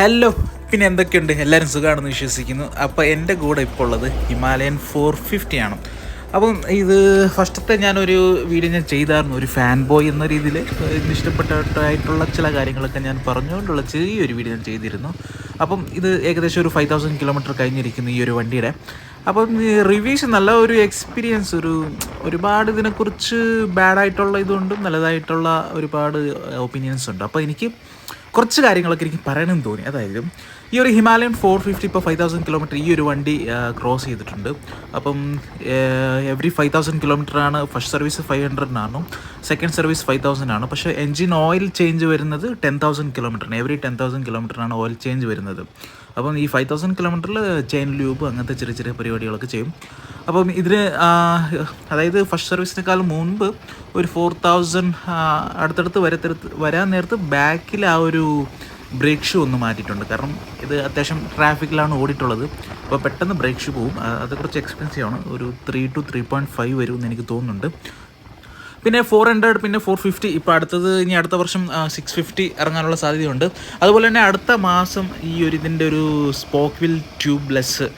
Hello പിന്നെ എന്തൊക്കെയുണ്ട്? എല്ലാവരും സുഖമാണെന്ന് വിശ്വസിക്കുന്നു. അപ്പോൾ എന്റെ കൂടെ ഇപ്പോൾ ഉള്ളത് ഹിമാലയൻ ഫോർ ഫിഫ്റ്റി ആണ്. അപ്പം ഇത് ഫസ്റ്റത്തെ ഞാനൊരു വീഡിയോ ഞാൻ ചെയ്തായിരുന്നു. ഒരു ഫാൻ ബോയ് എന്ന രീതിയിൽ. ഇഷ്ടപ്പെട്ടതായിട്ടുള്ള ചില കാര്യങ്ങളൊക്കെ ഞാൻ പറഞ്ഞുകൊണ്ടുള്ള ചെറിയൊരു വീഡിയോ ഞാൻ ചെയ്തിരുന്നു. അപ്പം ഇത് ഏകദേശം ഒരു ഫൈവ് തൗസൻഡ് കിലോമീറ്റർ കഴിഞ്ഞിരിക്കുന്നു ഈ ഒരു വണ്ടിയുടെ. അപ്പം റിവ്യൂസ് നല്ല ഒരു എക്സ്പീരിയൻസ് ഒരു ഒരുപാട് ഇതിനെക്കുറിച്ച് ബാഡായിട്ടുള്ള ഇതുണ്ട് നല്ലതായിട്ടുള്ള ഒരുപാട് ഒപ്പീനിയൻസ് ഉണ്ട്. അപ്പോൾ എനിക്ക് കുറച്ച് കാര്യങ്ങളൊക്കെ എനിക്ക് പറയണമെന്ന് തോന്നി. അതായത് ഈ ഒരു ഹിമാലയൻ ഫോർ ഫിഫ്റ്റി ഇപ്പോൾ ഫൈവ് തൗസൻഡ് കിലോമീറ്റർ ഈ ഒരു വണ്ടി ക്രോസ് ചെയ്തിട്ടുണ്ട്. അപ്പം എവറി ഫൈവ് തൗസൻഡ് കിലോമീറ്റർ ആണ് ഫസ്റ്റ് സർവീസ് ഫൈവ് ഹൺഡ്രഡിനാണ് സെക്കൻഡ് സർവീസ് ഫൈവ് തൗസൻഡ് ആണ്. പക്ഷേ എൻജിൻ ഓയിൽ ചേഞ്ച് വരുന്നത് ടെൻ തൗസൻഡ് കിലോമീറ്ററിന് എവറി ടെൻ തൗസൻഡ് കിലോമീറ്ററാണ് ഓയിൽ ചേഞ്ച് വരുന്നത്. അപ്പം ഈ ഫൈവ് തൗസൻഡ് കിലോമീറ്ററിൽ ചെയിൻ ലൂബ് അങ്ങനത്തെ ചെറിയ ചെറിയ പരിപാടികളൊക്കെ ചെയ്യും. അപ്പം ഇതിന് അതായത് ഫസ്റ്റ് സർവീസിനേക്കാളും മുൻപ് ഒരു ഫോർ തൗസൻഡ് അടുത്തടുത്ത് വരത്തെടുത്ത് വരാൻ നേരത്ത് ബാക്കിൽ ആ ഒരു ബ്രേക്ക് ഷൂ ഒന്ന് മാറ്റിയിട്ടുണ്ട്. കാരണം ഇത് അത്യാവശ്യം ട്രാഫിക്കിലാണ് ഓടിയിട്ടുള്ളത്. അപ്പോൾ പെട്ടെന്ന് ബ്രേക്ക് ഷൂ പോവും. അത് കുറച്ച് എക്സ്പെൻസീവ് ആണ്. ഒരു three two three point five വരും എന്ന് എനിക്ക് തോന്നുന്നുണ്ട്. പിന്നെ ഫോർ ഹൺഡ്രഡ് പിന്നെ ഫോർ ഫിഫ്റ്റി ഇപ്പോൾ അടുത്തത് ഇനി അടുത്ത വർഷം സിക്സ് ഫിഫ്റ്റി ഇറങ്ങാനുള്ള സാധ്യതയുണ്ട്. അതുപോലെ തന്നെ അടുത്ത മാസം ഈ ഒരു ഇതിന്റെ ഒരു സ്പോക്ക് വിൽ ട്യൂബ്ലെസ്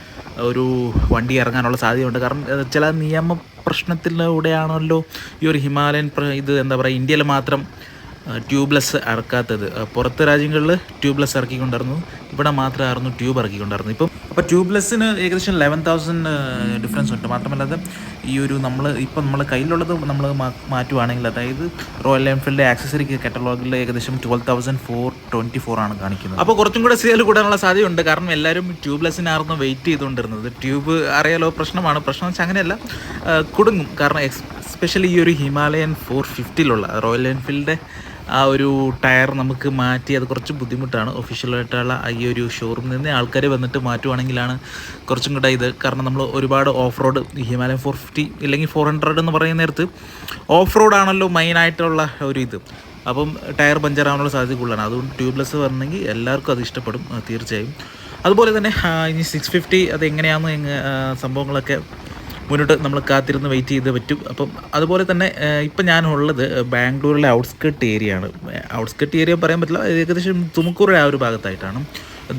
ഒരു വണ്ടി ഇറങ്ങാനുള്ള സാധ്യതയുണ്ട്. കാരണം ചില നിയമ പ്രശ്നത്തിലൂടെയാണല്ലോ ഈ ഒരു ഹിമാലയൻ ഇത് എന്താ പറയുക ഇന്ത്യയിൽ മാത്രം ട്യൂബ്ലെസ് ഇറക്കാത്തത് പുറത്ത് രാജ്യങ്ങളിൽ ട്യൂബ്ലെസ് ഇറക്കിക്കൊണ്ടിരുന്നു ഇവിടെ മാത്രമായിരുന്നു ട്യൂബ് ഇറക്കിക്കൊണ്ടിരുന്നു ഇപ്പം അപ്പോൾ ട്യൂബ്ലെസ്സിന് ഏകദേശം ലെവൻ തൗസൻഡ് ഡിഫറൻസ് ഉണ്ട്. മാത്രമല്ലാതെ ഈ ഒരു നമ്മൾ ഇപ്പം നമ്മൾ കയ്യിലുള്ളത് നമ്മൾ മാറ്റുവാണെങ്കിൽ അതായത് റോയൽ എൻഫീൽഡ് ആക്സസറി കാറ്റലോഗിൽ ഏകദേശം twelve thousand four twenty four ആണ് കാണിക്കുന്നത്. അപ്പോൾ കുറച്ചും കൂടെ സെയിൽ കൂടാനുള്ള സാധ്യതയുണ്ട്. കാരണം എല്ലാവരും ട്യൂബ്ലെസ്സിനായിരുന്നു വെയിറ്റ് ചെയ്തുകൊണ്ടിരുന്നത്. ട്യൂബ് അറിയാലോ പ്രശ്നമാണ്. പ്രശ്നം വെച്ചാൽ അങ്ങനെയല്ല. കുടുങ്ങും. കാരണം സ്പെഷ്യലി ഈ ഒരു ഹിമാലയൻ ഫോർ ഫിഫ്റ്റിയിലുള്ള റോയൽ എൻഫീൽഡിന്റെ ആ ഒരു ടയർ നമുക്ക് മാറ്റി അത് കുറച്ച് ബുദ്ധിമുട്ടാണ്. ഒഫീഷ്യലായിട്ടുള്ള ഈ ഒരു ഷോറൂമിൽ നിന്ന് ആൾക്കാർ വന്നിട്ട് മാറ്റുവാണെങ്കിലാണ് കുറച്ചും കൂടെ ഇത്. കാരണം നമ്മൾ ഒരുപാട് off road Himalayan four fifty ഇല്ലെങ്കിൽ ഫോർ ഹൺഡ്രഡ് എന്ന് പറയുന്ന നേരത്ത് ഓഫ് റോഡ് ആണല്ലോ മെയിനായിട്ടുള്ള ഒരു ഇത്. അപ്പം ടയർ പഞ്ചർ ആവാനുള്ള സാധ്യത കൂടുതലാണ്. അതുകൊണ്ട് ട്യൂബ്ലെസ് പറഞ്ഞെങ്കിൽ എല്ലാവർക്കും അത് ഇഷ്ടപ്പെടും തീർച്ചയായും. അതുപോലെ തന്നെ ഇനി സിക്സ് ഫിഫ്റ്റി അത് എങ്ങനെയാണെന്ന് എങ്ങ- സംഭവങ്ങളൊക്കെ മുന്നോട്ട് നമ്മൾ കാത്തിരുന്ന് വെയിറ്റ് ചെയ്ത് പറ്റും. അപ്പം അതുപോലെ തന്നെ ഇപ്പം ഞാനുള്ളത് ബാംഗ്ലൂരിലെ ഔട്ട്സ്കേർട്ട് ഏരിയ ആണ്. ഔട്ട്സ്കട്ട് ഏരിയ പറയാൻ പറ്റില്ല ഏകദേശം തുമക്കൂറിലെ ആ ഒരു ഭാഗത്തായിട്ടാണ്.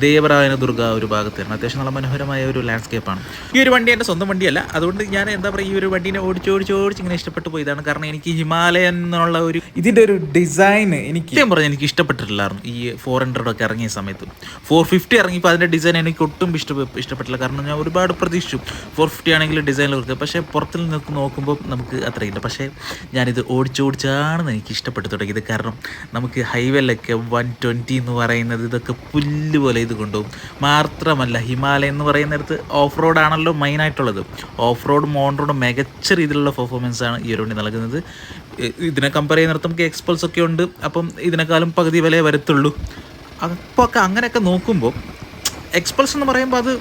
ദേവരായന ദുർഗ ഒരു ഭാഗത്താണ് അത്യാവശ്യം നല്ല മനോഹരമായ ഒരു ലാൻഡ്സ്കേപ്പാണ് ഈ ഒരു വണ്ടി എന്റെ സ്വന്തം വണ്ടിയല്ല. അതുകൊണ്ട് ഞാൻ എന്താ പറയുക ഈ ഒരു വണ്ടീനെ ഓടിച്ച് ഓടിച്ച് ഓടിച്ച് ഇങ്ങനെ ഇഷ്ടപ്പെട്ടു പോയതാണ്. കാരണം എനിക്ക് ഹിമാലയൻ എന്നുള്ള ഒരു ഇതിന്റെ ഒരു ഡിസൈൻ എനിക്ക് ഞാൻ പറഞ്ഞാൽ എനിക്ക് ഇഷ്ടപ്പെട്ടിട്ടില്ലായിരുന്നു. ഈ ഫോർ ഹൺഡ്രഡ് ഒക്കെ ഇറങ്ങിയ സമയത്ത്. ഫോർ ഫിഫ്റ്റി ഇറങ്ങിയപ്പോൾ അതിന്റെ ഡിസൈൻ എനിക്ക് ഒട്ടും ഇഷ്ട ഇഷ്ടപ്പെട്ടില്ല. കാരണം ഞാൻ ഒരുപാട് പ്രതീക്ഷിച്ചു ഫോർ ഫിഫ്റ്റി ആണെങ്കിൽ ഡിസൈൻ കൊടുക്കുക പക്ഷേ പുറത്തിൽ നിന്ന് നോക്കുമ്പോൾ നമുക്ക് അത്രയില്ല. പക്ഷേ ഞാനിത് ഓടിച്ചോടിച്ചാണെന്ന് എനിക്ക് ഇഷ്ടപ്പെട്ടു തുടങ്ങിയത്. കാരണം നമുക്ക് ഹൈവേയിലൊക്കെ വൺ ട്വന്റി എന്ന് പറയുന്നത് ഇതൊക്കെ പുല്ല് പോലെ കൊണ്ടുപോകും മാത്രമല്ല ഹിമാലയ എന്ന് പറയുന്നിടത്ത് ഓഫ് റോഡ് ആണല്ലോ മെയിൻ മെയിനായിട്ടുള്ളത്. ഓഫ് റോഡ് മോൺ റോഡ് മികച്ച രീതിയിലുള്ള പെർഫോമൻസ് ആണ് ഈ ഒരു വണ്ടി നൽകുന്നത്. ഇതിനെ കമ്പയർ ചെയ്യുന്നിടത്ത് നമുക്ക് എക്സ്പൾസ് ഒക്കെ ഉണ്ട്. അപ്പം ഇതിനേക്കാളും പകുതി വിലയെ വരത്തുള്ളൂ. അപ്പോൾ ഒക്കെ അങ്ങനെയൊക്കെ നോക്കുമ്പോൾ എക്സ്പൾസ് എന്ന് പറയുമ്പോൾ അത്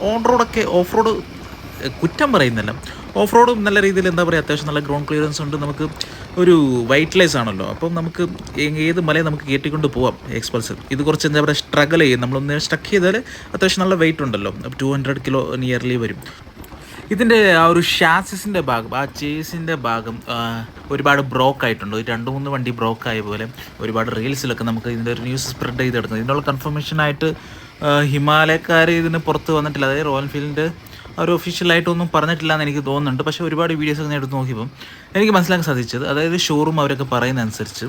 ഓൺ റോഡൊക്കെ ഓഫ് റോഡ് കുറ്റം പറയുന്നില്ല. ഓഫ് റോഡും നല്ല രീതിയിൽ എന്താ പറയുക അത്യാവശ്യം നല്ല ഗ്രൗണ്ട് ക്ലിയറൻസ് ഉണ്ട്. നമുക്ക് ഒരു വൈറ്റ് ലൈസ് ആണല്ലോ. അപ്പം നമുക്ക് ഏത് മലയും നമുക്ക് കയറ്റിക്കൊണ്ട് പോവാം എക്സ്പൾസ് ഇത് കുറച്ച് എന്താ പറയുക സ്ട്രഗിൾ ചെയ്യും. നമ്മളൊന്ന് സ്റ്റക്ക് ചെയ്താൽ അത്യാവശ്യം നല്ല വെയിറ്റ് ഉണ്ടല്ലോ. ടു ഹൺഡ്രഡ് കിലോ നിയർലി വരും. ഇതിന്റെ ആ ഒരു ഷാസിസിന്റെ ഭാഗം ആ ചേസിന്റെ ഭാഗം ഒരുപാട് ബ്രോക്ക് ആയിട്ടുണ്ട്. ഒരു രണ്ട് മൂന്ന് വണ്ടി ബ്രോക്ക് ആയ പോലെ ഒരുപാട് റീൽസിലൊക്കെ നമുക്ക് ഇതിന്റെ ഒരു ന്യൂസ് സ്പ്രെഡ് ചെയ്തെടുക്കുന്നത് ഇതിനുള്ള കൺഫർമേഷനായിട്ട് ഹിമാലയക്കാർ ഇതിന് പുറത്ത് വന്നിട്ടില്ല. അതായത് റോയൽ എൻഫീൽഡിന്റെ അവർ ഒഫീഷ്യലായിട്ടൊന്നും പറഞ്ഞിട്ടില്ല എന്ന് എനിക്ക് തോന്നുന്നുണ്ട്. പക്ഷേ ഒരുപാട് വീഡിയോസ് ഞാൻ എടുത്ത് നോക്കിയപ്പം എനിക്ക് മനസ്സിലാക്കാൻ സാധിച്ചത്. അതായത് ഷോറൂം അവരൊക്കെ പറയുന്ന അനുസരിച്ച്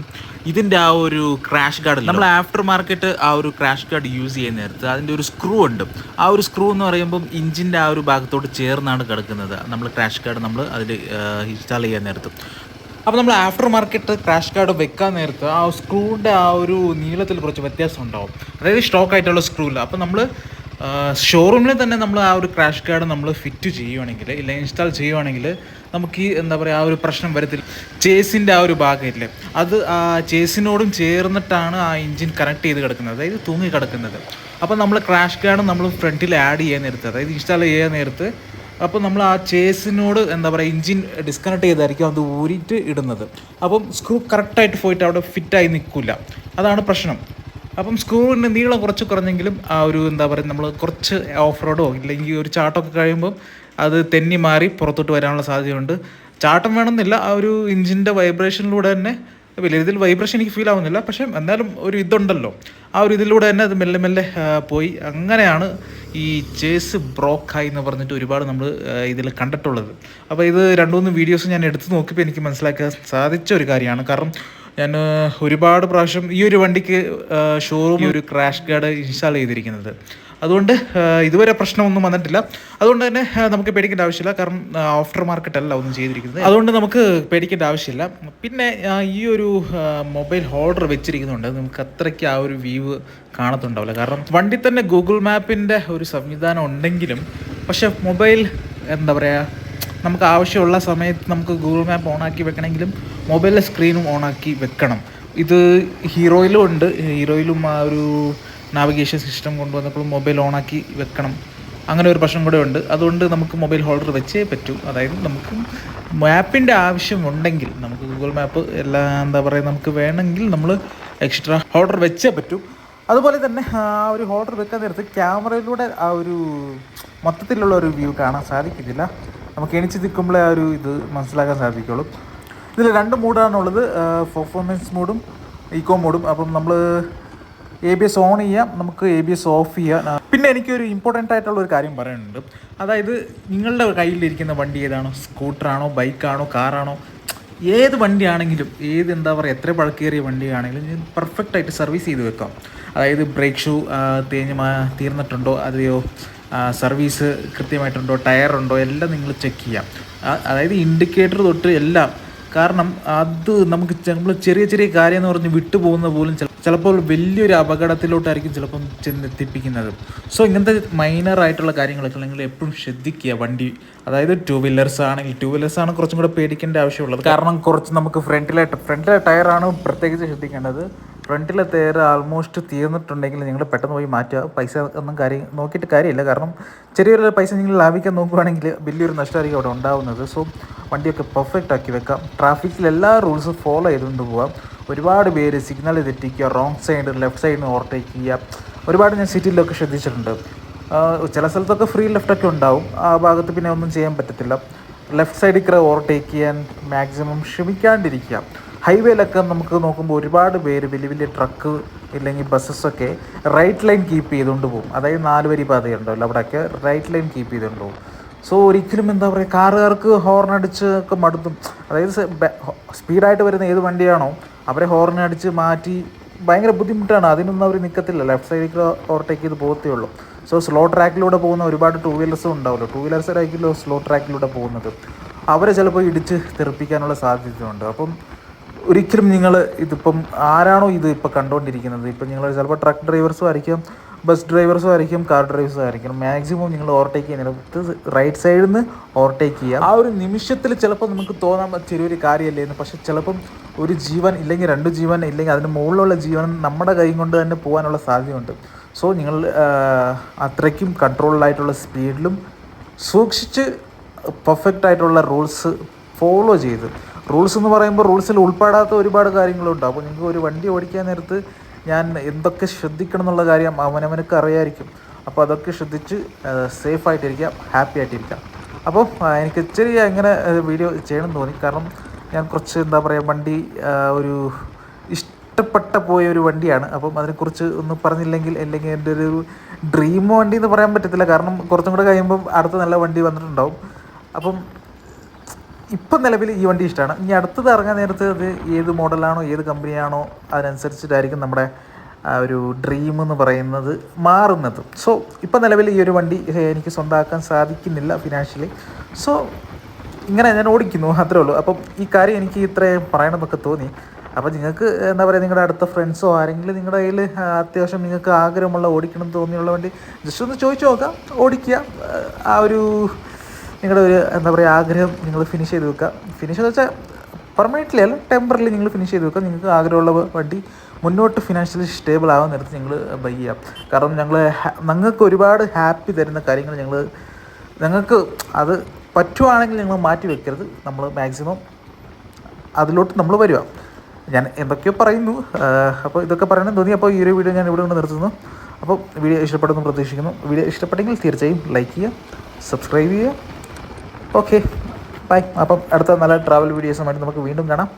ഇതിന്റെ ആ ഒരു ക്രാഷ് ഗാർഡ് നമ്മൾ ആഫ്റ്റർ മാർക്കറ്റ് ആ ഒരു ക്രാഷ് ഗാർഡ് യൂസ് ചെയ്യുന്ന നേരത്ത് അതിന്റെ ഒരു സ്ക്രൂ ഉണ്ട്. ആ ഒരു സ്ക്രൂ എന്ന് പറയുമ്പം ഇഞ്ചിന്റെ ആ ഒരു ഭാഗത്തോട് ചേർന്നാണ് കിടക്കുന്നത്. നമ്മൾ ക്രാഷ് ഗാർഡ് നമ്മൾ അതിൽ ഇൻസ്റ്റാൾ ചെയ്യാൻ നേരത്ത്. അപ്പോൾ നമ്മൾ ആഫ്റ്റർ മാർക്കറ്റ് ക്രാഷ് കാർഡ് വെക്കാൻ നേരത്ത് ആ സ്ക്രൂവിന്റെ ആ ഒരു നീളത്തിൽ കുറച്ച് വ്യത്യാസം ഉണ്ടാവും. അതായത് സ്റ്റോക്ക് ആയിട്ടുള്ള സ്ക്രൂ ഇല്ല. അപ്പോൾ നമ്മൾ ഷോറൂമിൽ തന്നെ നമ്മൾ ആ ഒരു ക്രാഷ് ഗാർഡ് നമ്മൾ ഫിറ്റ് ചെയ്യുവാണെങ്കിൽ ഇല്ല ഇൻസ്റ്റാൾ ചെയ്യുവാണെങ്കിൽ നമുക്ക് ഈ എന്താ പറയുക ആ ഒരു പ്രശ്നം വരത്തില്ല. ചേസിന്റെ ആ ഒരു ഭാഗമില്ലേ? അത് ആ ചേസിനോടും ചേർന്നിട്ടാണ് ആ എഞ്ചിൻ കണക്ട് ചെയ്ത് കിടക്കുന്നത്. അതായത് തൂങ്ങി കിടക്കുന്നത്. അപ്പോൾ നമ്മൾ ക്രാഷ് ഗാർഡ് നമ്മൾ ഫ്രണ്ടിൽ ആഡ് ചെയ്യാൻ നേരത്ത് അതായത് ഇൻസ്റ്റാൾ ചെയ്യാൻ നേരത്ത് അപ്പോൾ നമ്മൾ ആ ചേസിനോട് എന്താ പറയുക എഞ്ചിൻ ഡിസ്കണക്ട് ചെയ്തായിരിക്കും അത് ഊരിയിട്ട് ഇടുന്നത്. അപ്പം സ്ക്രൂ കറക്റ്റായിട്ട് പോയിട്ട് അവിടെ ഫിറ്റായി നിൽക്കില്ല. അതാണ് പ്രശ്നം. അപ്പം സ്ക്രൂവിന്റെ നീളം കുറച്ച് കുറഞ്ഞെങ്കിലും ആ ഒരു എന്താ പറയുക നമ്മൾ കുറച്ച് ഓഫ് റോഡോ ഇല്ലെങ്കിൽ ഒരു ചാട്ടമൊക്കെ കഴിയുമ്പം അത് തെന്നി മാറി പുറത്തോട്ട് വരാനുള്ള സാധ്യതയുണ്ട്. ചാട്ടം വേണമെന്നില്ല ആ ഒരു ഇഞ്ചിന്റെ വൈബ്രേഷനിലൂടെ തന്നെ വലിയ രീതിയിൽ വൈബ്രേഷൻ എനിക്ക് ഫീൽ ആവുന്നില്ല. പക്ഷേ എന്നാലും ഒരു ഇതുണ്ടല്ലോ ആ ഒരു ഇതിലൂടെ തന്നെ അത് മെല്ലെ മെല്ലെ പോയി. അങ്ങനെയാണ് ഈ ചേസ് ബ്രോക്കായി എന്ന് പറഞ്ഞിട്ട് ഒരുപാട് നമ്മൾ ഇതിൽ കണ്ടിട്ടുള്ളത്. അപ്പോൾ ഇത് രണ്ട് മൂന്ന് വീഡിയോസ് ഞാൻ എടുത്തു നോക്കിയപ്പോൾ എനിക്ക് മനസ്സിലാക്കാൻ സാധിച്ച ഒരു കാര്യമാണ്. കാരണം ഞാൻ ഒരുപാട് പ്രാവശ്യം ഈ ഒരു വണ്ടിക്ക് ഷോറൂം ഒരു ക്രാഷ് ഗാർഡ് ഇൻസ്റ്റാൾ ചെയ്തിരിക്കുന്നത്. അതുകൊണ്ട് ഇതുവരെ പ്രശ്നമൊന്നും വന്നിട്ടില്ല. അതുകൊണ്ട് തന്നെ നമുക്ക് പേടിക്കേണ്ട ആവശ്യമില്ല. കാരണം ആഫ്റ്റർ മാർക്കറ്റ് അല്ല ഒന്നും ചെയ്തിരിക്കുന്നത്. അതുകൊണ്ട് നമുക്ക് പേടിക്കേണ്ട ആവശ്യമില്ല. പിന്നെ ഈ ഒരു മൊബൈൽ ഹോൾഡർ വെച്ചിരിക്കുന്നുണ്ട്. നമുക്ക് അത്രയ്ക്ക് ആ ഒരു വ്യൂ കാണത്തുണ്ടാവില്ല. കാരണം വണ്ടി തന്നെ ഗൂഗിൾ മാപ്പിന്റെ ഒരു സംവിധാനം ഉണ്ടെങ്കിലും പക്ഷെ മൊബൈൽ എന്താ പറയുക നമുക്ക് ആവശ്യമുള്ള സമയത്ത് നമുക്ക് ഗൂഗിൾ മാപ്പ് ഓണാക്കി വെക്കണമെങ്കിലും മൊബൈലിലെ സ്ക്രീനും ഓണാക്കി വെക്കണം. ഇത് ഹീറോയിലും ഉണ്ട്. ഹീറോയിലും ആ ഒരു നാവിഗേഷൻ സിസ്റ്റം കൊണ്ടുവന്നപ്പോൾ മൊബൈൽ ഓണാക്കി വെക്കണം. അങ്ങനെ ഒരു പ്രശ്നം കൂടെ ഉണ്ട്. അതുകൊണ്ട് നമുക്ക് മൊബൈൽ ഹോൾഡർ വെച്ചേ പറ്റൂ. അതായത് നമുക്ക് മാപ്പിന്റെ ആവശ്യമുണ്ടെങ്കിൽ നമുക്ക് ഗൂഗിൾ മാപ്പ് എല്ലാം എന്താ പറയുക നമുക്ക് വേണമെങ്കിൽ നമ്മൾ എക്സ്ട്രാ ഹോൾഡർ വെച്ചേ പറ്റൂ. അതുപോലെ തന്നെ ആ ഒരു ഹോൾഡർ വെക്കാൻ നേരത്ത് ക്യാമറയിലൂടെ ആ ഒരു മൊത്തത്തിലുള്ള ഒരു വ്യൂ കാണാൻ സാധിക്കുന്നില്ല. നമുക്ക് എണിച്ച് നിൽക്കുമ്പോഴേ ആ ഒരു ഇത് മനസ്സിലാക്കാൻ സാധിക്കുള്ളൂ. ഇതിൽ രണ്ട് മൂഡാണുള്ളത് പെർഫോമൻസ് മോഡും ഈക്കോ മോഡും അപ്പം നമ്മൾ എ ബി എസ് ഓൺ ചെയ്യാം നമുക്ക് എ ബി എസ് ഓഫ് ചെയ്യാം. പിന്നെ എനിക്കൊരു ഇമ്പോർട്ടന്റ് ആയിട്ടുള്ള ഒരു കാര്യം പറയാനുണ്ട്. അതായത് നിങ്ങളുടെ കയ്യിലിരിക്കുന്ന വണ്ടി ഏതാണോ? സ്കൂട്ടറാണോ ബൈക്കാണോ കാറാണോ ഏത് വണ്ടിയാണെങ്കിലും ഏത് എന്താ പറയുക എത്ര പഴക്കേറിയ വണ്ടിയാണെങ്കിലും പെർഫെക്റ്റ് ആയിട്ട് സർവീസ് ചെയ്ത് വെക്കാം. അതായത് ബ്രേക്ക് ഷൂ തേഞ്ഞ് തീർന്നിട്ടുണ്ടോ അതെയോ സർവീസ് കൃത്യമായിട്ടുണ്ടോ ടയറുണ്ടോ എല്ലാം നിങ്ങൾ ചെക്ക് ചെയ്യാം. അതായത് ഇൻഡിക്കേറ്റർ തൊട്ട് എല്ലാം. കാരണം അത് നമുക്ക് നമ്മൾ ചെറിയ ചെറിയ കാര്യം എന്ന് പറഞ്ഞ് വിട്ടുപോകുന്ന പോലും ചില- ചിലപ്പോൾ വലിയൊരു അപകടത്തിലോട്ടായിരിക്കും ചിലപ്പം ചെന്നെത്തിപ്പിക്കുന്നത് സോ ഇങ്ങനത്തെ മൈനർ ആയിട്ടുള്ള കാര്യങ്ങളൊക്കെ നിങ്ങൾ എപ്പോഴും ശ്രദ്ധിക്കുക വണ്ടി. അതായത് ടു വീലേഴ്സ് ആണെങ്കിൽ ടു വീലേഴ്സ് ആണ് കുറച്ചും കൂടെ പേടിക്കേണ്ട ആവശ്യമുള്ളത്. കാരണം കുറച്ച് നമുക്ക് ഫ്രണ്ടിലെ ഫ്രണ്ടിലെ ടയറാണ് പ്രത്യേകിച്ച് ശ്രദ്ധിക്കേണ്ടത്. ഫ്രണ്ടിലെ തേര് ആൾമോസ്റ്റ് തീർന്നിട്ടുണ്ടെങ്കിൽ നിങ്ങൾ പെട്ടെന്ന് പോയി മാറ്റുക. പൈസ ഒന്നും കാര്യം നോക്കിയിട്ട് കാര്യമില്ല. കാരണം ചെറിയൊരു പൈസ നിങ്ങൾ ലാഭിക്കാൻ നോക്കുകയാണെങ്കിൽ വലിയൊരു നഷ്ടമായിരിക്കും അവിടെ ഉണ്ടാവുന്നത്. സോ വണ്ടിയൊക്കെ പെർഫെക്റ്റ് ആക്കി വെക്കാം. ട്രാഫിക്കിൽ എല്ലാ റൂൾസും ഫോളോ ചെയ്തുകൊണ്ട് പോകാം ഒരുപാട് പേര് സിഗ്നൽ തെറ്റിക്കുക റോങ് സൈഡ് ലെഫ്റ്റ് സൈഡിൽ ഓവർടേക്ക് ചെയ്യുക. ഒരുപാട് ഞാൻ സിറ്റിയിലൊക്കെ ശ്രദ്ധിച്ചിട്ടുണ്ട്. ചില സ്ഥലത്തൊക്കെ ഫ്രീ ലെഫ്റ്റൊക്കെ ഉണ്ടാവും. ആ ഭാഗത്ത് പിന്നെ ഒന്നും ചെയ്യാൻ പറ്റത്തില്ല. ലെഫ്റ്റ് സൈഡിൽ കൂടെ ഓവർടേക്ക് ചെയ്യാൻ മാക്സിമം ശ്രമിക്കാണ്ടിരിക്കുക. ഹൈവേയിലൊക്കെ നമുക്ക് നോക്കുമ്പോൾ ഒരുപാട് പേര് വലിയ വലിയ ട്രക്ക് ഇല്ലെങ്കിൽ ബസ്സസൊക്കെ റൈറ്റ് ലൈൻ കീപ്പ് ചെയ്തുകൊണ്ട് പോകും. അതായത് നാല് വരി പാതയുണ്ടല്ലോ അവിടെയൊക്കെ റൈറ്റ് ലൈൻ കീപ്പ് ചെയ്തുകൊണ്ട് പോകും. സോ ഒരിക്കലും എന്താ പറയുക കാറുകാർക്ക് ഹോർൺ അടിച്ച് ഒക്കെ മടുത്തും. അതായത് സ്പീഡായിട്ട് വരുന്ന ഏത് വണ്ടിയാണോ അവരെ ഹോർൺ അടിച്ച് മാറ്റി ഭയങ്കര ബുദ്ധിമുട്ടാണ്. അതിനൊന്നും അവർ നിൽക്കത്തില്ല ലെഫ്റ്റ് സൈഡിൽ ഓവർടേക്ക് ചെയ്ത് പോകത്തേ ഉള്ളൂ. സോ സ്ലോ ട്രാക്കിലൂടെ പോകുന്ന ഒരുപാട് ടൂ വീലേഴ്സും ഉണ്ടാവുമല്ലോ ടൂ വീലേഴ്സിലായിരിക്കുമല്ലോ സ്ലോ ട്രാക്കിലൂടെ പോകുന്നത്. അവരെ ചിലപ്പോൾ ഇടിച്ച് തെറിപ്പിക്കാനുള്ള സാധ്യതയുണ്ട്. അപ്പം ഒരിക്കലും നിങ്ങൾ ഇതിപ്പം ആരാണോ ഇത് ഇപ്പോൾ കണ്ടുകൊണ്ടിരിക്കുന്നത് ഇപ്പം നിങ്ങൾ ചിലപ്പോൾ ട്രക്ക് ഡ്രൈവേഴ്സും ആയിരിക്കും ബസ് ഡ്രൈവേഴ്സും ആയിരിക്കും കാർ ഡ്രൈവേഴ്സും ആയിരിക്കും. മാക്സിമം നിങ്ങൾ ഓവർടേക്ക് ചെയ്യുന്നില്ല. റൈറ്റ് സൈഡിൽ നിന്ന് ഓവർടേക്ക് ചെയ്യുക. ആ ഒരു നിമിഷത്തിൽ ചിലപ്പോൾ നമുക്ക് തോന്നാൻ ചെറിയൊരു കാര്യമല്ലേ? എന്ന്. പക്ഷെ ചിലപ്പം ഒരു ജീവൻ ഇല്ലെങ്കിൽ രണ്ട് ജീവൻ ഇല്ലെങ്കിൽ അതിന് മുകളിലുള്ള ജീവൻ നമ്മുടെ കൈ കൊണ്ട് തന്നെ പോകാനുള്ള സാധ്യതയുണ്ട്. സോ നിങ്ങൾ അത്രയ്ക്കും കൺട്രോൾഡായിട്ടുള്ള സ്പീഡിലും സൂക്ഷിച്ച് പെർഫെക്റ്റ് ആയിട്ടുള്ള റൂൾസ് ഫോളോ ചെയ്ത് റൂൾസ് എന്ന് പറയുമ്പോൾ റൂൾസിൽ ഉൾപ്പെടാത്ത ഒരുപാട് കാര്യങ്ങളുണ്ട്. അപ്പോൾ നിങ്ങൾക്ക് ഒരു വണ്ടി ഓടിക്കാൻ നേരത്ത് ഞാൻ എന്തൊക്കെ ശ്രദ്ധിക്കണം എന്നുള്ള കാര്യം അവനവനക്ക് അറിയായിരിക്കും. അപ്പോൾ അതൊക്കെ ശ്രദ്ധിച്ച് സേഫ് ആയിട്ടിരിക്കാം ഹാപ്പി ആയിട്ടിരിക്കാം. അപ്പോൾ എനിക്ക് ചെറിയ ഇങ്ങനെ വീഡിയോ ചെയ്യണം തോന്നി. കാരണം ഞാൻ കുറച്ച് എന്താ പറയുക വണ്ടി ഒരു ഇഷ്ടപ്പെട്ട പോയ ഒരു വണ്ടിയാണ്. അപ്പം അതിനെക്കുറിച്ച് ഒന്നും പറഞ്ഞില്ലെങ്കിൽ അല്ലെങ്കിൽ എന്റെ ഒരു ഡ്രീം വണ്ടി എന്ന് പറയാൻ പറ്റത്തില്ല. കാരണം കുറച്ചും കൂടെ കഴിയുമ്പം അടുത്ത നല്ല വണ്ടി വന്നിട്ടുണ്ടാവും. അപ്പം ഇപ്പം നിലവിൽ ഈ വണ്ടി ഇഷ്ടമാണ്. ഇനി അടുത്തത് ഇറങ്ങാൻ നേരത്ത് അത് ഏത് മോഡലാണോ ഏത് കമ്പനിയാണോ അതിനനുസരിച്ചിട്ടായിരിക്കും നമ്മുടെ ഒരു ഡ്രീം എന്ന് പറയുന്നത് മാറുന്നത്. സോ ഇപ്പം നിലവിൽ ഈ ഒരു വണ്ടി എനിക്ക് സ്വന്തമാക്കാൻ സാധിക്കുന്നില്ല ഫിനാൻഷ്യലി സോ ഇങ്ങനെ ഞാൻ ഓടിക്കുന്നു അത്രേ ഉള്ളൂ. അപ്പം ഈ കാര്യം എനിക്ക് ഇത്രയും പറയണമെന്നൊക്കെ തോന്നി. അപ്പോൾ നിങ്ങൾക്ക് എന്താ പറയുക നിങ്ങളുടെ അടുത്ത ഫ്രണ്ട്സോ ആരെങ്കിലും നിങ്ങളുടെ കയ്യിൽ അത്യാവശ്യം നിങ്ങൾക്ക് ആഗ്രഹമുള്ള ഓടിക്കണം എന്ന് തോന്നിയുള്ള വണ്ടി ജസ്റ്റ് ഒന്ന് ചോദിച്ചു നോക്കാം ഓടിക്കുക. ആ ഒരു നിങ്ങളുടെ ഒരു എന്താ പറയുക ആഗ്രഹം നിങ്ങൾ ഫിനിഷ് ചെയ്ത് വെക്കുക. ഫിനിഷ് എന്ന് വെച്ചാൽ പെർമനന്റ്ലി അല്ല ടെമ്പറലി നിങ്ങൾ ഫിനിഷ് ചെയ്ത് വെക്കുക. നിങ്ങൾക്ക് ആഗ്രഹമുള്ള വണ്ടി മുന്നോട്ട് ഫിനാൻഷ്യലി സ്റ്റേബിൾ ആവാൻ നേരത്ത് നിങ്ങൾ ബൈ ചെയ്യാം കാരണം ഞങ്ങൾ ഞങ്ങൾക്ക് ഒരുപാട് ഹാപ്പി തരുന്ന കാര്യങ്ങൾ ഞങ്ങൾ ഞങ്ങൾക്ക് അത് പറ്റുവാണെങ്കിൽ നിങ്ങൾ മാറ്റി വെക്കരുത്. നമ്മൾ മാക്സിമം അതിലോട്ട് നമ്മൾ വരിക. ഞാൻ എന്തൊക്കെയോ പറയുന്നു. അപ്പോൾ ഇതൊക്കെ പറയണം തോന്നി അപ്പോൾ ഈ ഒരു വീഡിയോ ഞാൻ ഇവിടെ കൊണ്ട് നിർത്തുന്നു. അപ്പോൾ വീഡിയോ ഇഷ്ടപ്പെടുന്നു പ്രതീക്ഷിക്കുന്നു. വീഡിയോ ഇഷ്ടപ്പെട്ടെങ്കിൽ തീർച്ചയായും ലൈക്ക് ചെയ്യുക സബ്സ്ക്രൈബ് ചെയ്യുക. ഓക്കെ ബൈ അപ്പം അടുത്ത നല്ല ട്രാവൽ വീഡിയോസുമായിട്ട് നമുക്ക് വീണ്ടും കാണാം.